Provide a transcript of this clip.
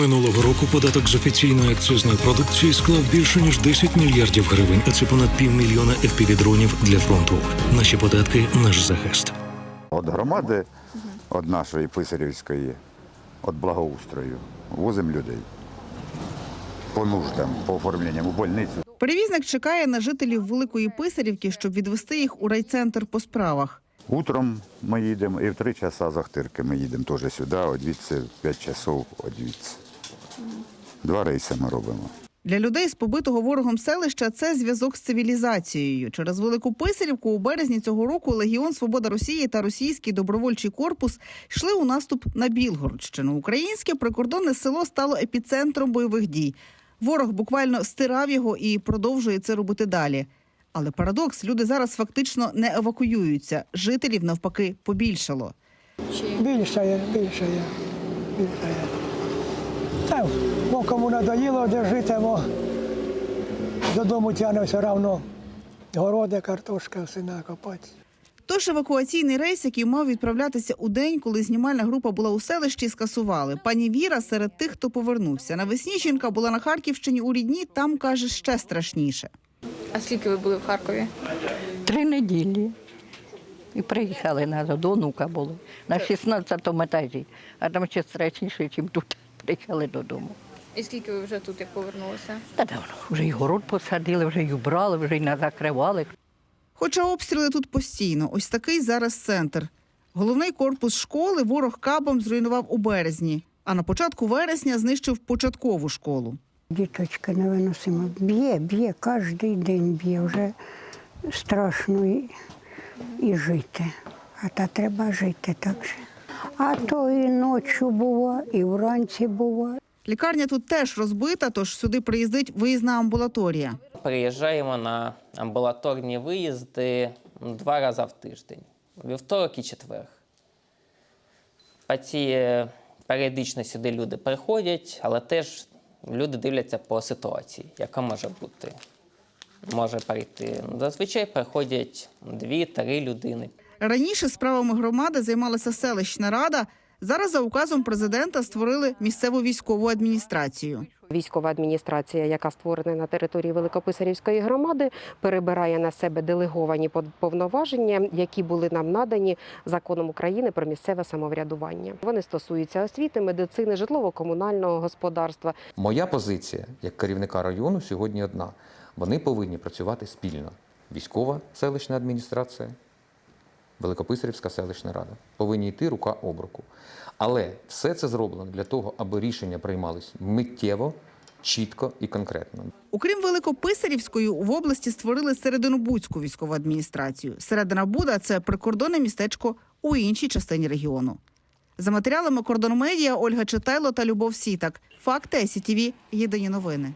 Минулого року податок з офіційної акцизної продукції склав більше ніж 10 мільярдів гривень, а це понад півмільйона FPV-дронів для фронту. Наші податки наш захист. От громади, від нашої Писарівської, від благоустрою, возимо людей по нуждам, по оформленням у больницю. Перевізник чекає на жителів Великої Писарівки, щоб відвести їх у райцентр по справах. Утром ми їдемо і в три часа з Ахтирки ми їдемо теж сюди, одвідси в 5 часов одвідси. Два рейси ми робимо. Для людей з побитого ворогом селища це зв'язок з цивілізацією. Через Велику Писарівку у березні цього року Легіон Свобода Росії та Російський добровольчий корпус йшли у наступ на Білгородщину. Українське прикордонне село стало епіцентром бойових дій. Ворог буквально стирав його і продовжує це робити далі. Але парадокс: люди зараз фактично не евакуюються. Жителів навпаки побільшало. Більшає, більшає, більшає. Та, бо кому надоїло, де житимо, додому тягне все одно. Городи, картошка, все накопати. Тож евакуаційний рейс, який мав відправлятися у день, коли знімальна група була у селищі, скасували. Пані Віра серед тих, хто повернувся. Навесні жінка була на Харківщині у рідні. Там каже ще страшніше. А скільки ви були в Харкові? Три неділі. І приїхали назад, до онука були на 16-му етажі, а там ще страшніше, ніж тут. Приїхали додому. І скільки ви вже тут як повернулися? Та давно вже й город посадили, вже й убрали, вже й назакривали. Хоча обстріли тут постійно. Ось такий зараз центр. Головний корпус школи ворог кабом зруйнував у березні, а на початку вересня знищив початкову школу. Діточка невиносимо. Б'є, б'є, кожен день б'є. Вже страшно і, і жити. А та треба жити так же. А то і ночі було, і вранці було. Лікарня тут теж розбита, тож сюди приїздить виїзна амбулаторія. Приїжджаємо на амбулаторні виїзди два рази в тиждень вівторок і четвер. По ці періодично сюди люди приходять, але теж люди дивляться по ситуації, яка може бути. Може прийти. Зазвичай приходять дві-три людини. Раніше справами громади займалася селищна рада. Зараз за указом президента створили місцеву військову адміністрацію. Військова адміністрація, яка створена на території Великописарівської громади, перебирає на себе делеговані повноваження, які були нам надані законом України про місцеве самоврядування. Вони стосуються освіти, медицини, житлово-комунального господарства. Моя позиція як керівника району сьогодні одна. Вони повинні працювати спільно. Військова селищна адміністрація, Великописарівська селищна рада. Повинні йти рука об руку. Але все це зроблено для того, аби рішення приймались миттєво, чітко і конкретно. Окрім Великописарівської, в області створили Серединобудську військову адміністрацію. Середина Буда це прикордонне містечко у іншій частині регіону. За матеріалами кордон медіа Ольга Читайло та Любов Сітак. Факти СІТІВІ. Єдині новини.